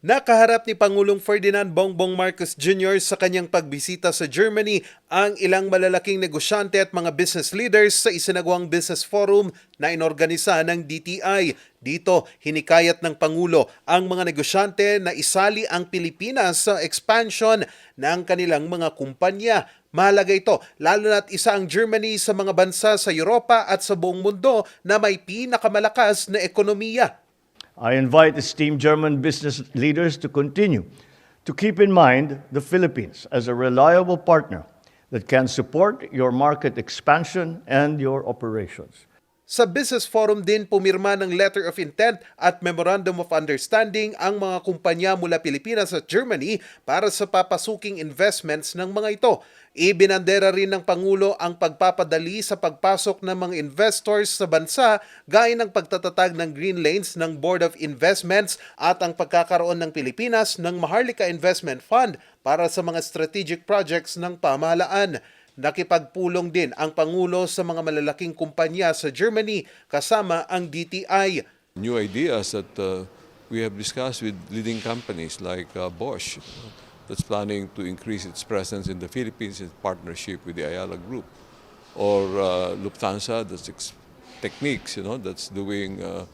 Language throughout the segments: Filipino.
Nakaharap ni Pangulong Ferdinand Bongbong Marcos Jr. sa kanyang pagbisita sa Germany ang ilang malalaking negosyante at mga business leaders sa isinagawang business forum na inorganisa ng DTI. Dito, hinikayat ng Pangulo ang mga negosyante na isali ang Pilipinas sa expansion ng kanilang mga kumpanya. Mahalaga ito, lalo na't isa ang Germany sa mga bansa sa Europa at sa buong mundo na may pinakamalakas na ekonomiya. I invite esteemed German business leaders to continue to keep in mind the Philippines as a reliable partner that can support your market expansion and your operations. Sa Business Forum din pumirma ng Letter of Intent at Memorandum of Understanding ang mga kumpanya mula Pilipinas at Germany para sa papasuking investments ng mga ito. Ibinandera rin ng Pangulo ang pagpapadali sa pagpasok ng mga investors sa bansa gaya ng pagtatatag ng Green Lanes ng Board of Investments at ang pagkakaroon ng Pilipinas ng Maharlika Investment Fund para sa mga strategic projects ng pamahalaan. Nakipagpulong din ang Pangulo sa mga malalaking kumpanya sa Germany kasama ang DTI. new ideas that uh, we have discussed with leading companies like uh, Bosch that's planning to increase its presence in the Philippines in partnership with the Ayala Group or uh, Lufthansa that's techniques you know that's doing uh,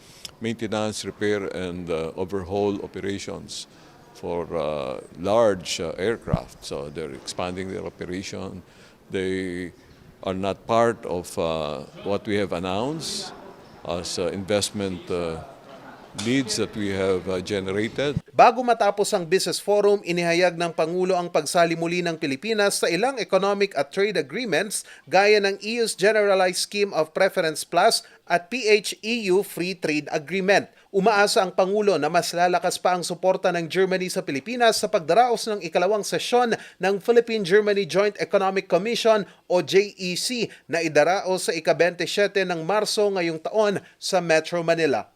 maintenance repair and uh, overhaul operations for uh, large uh, aircraft so they're expanding their operation they are not part of uh, what we have announced as uh, investment leads that we have uh, generated. Bago matapos ang Business Forum, inihayag ng Pangulo ang pagsali muli ng Pilipinas sa ilang economic at trade agreements gaya ng EU's Generalized Scheme of Preference Plus at PH-EU Free Trade Agreement. Umaasa ang Pangulo na mas lalakas pa ang suporta ng Germany sa Pilipinas sa pagdaraos ng ikalawang sesyon ng Philippine-Germany Joint Economic Commission o JEC na idaraos sa ika-27 ng Marso ngayong taon sa Metro Manila.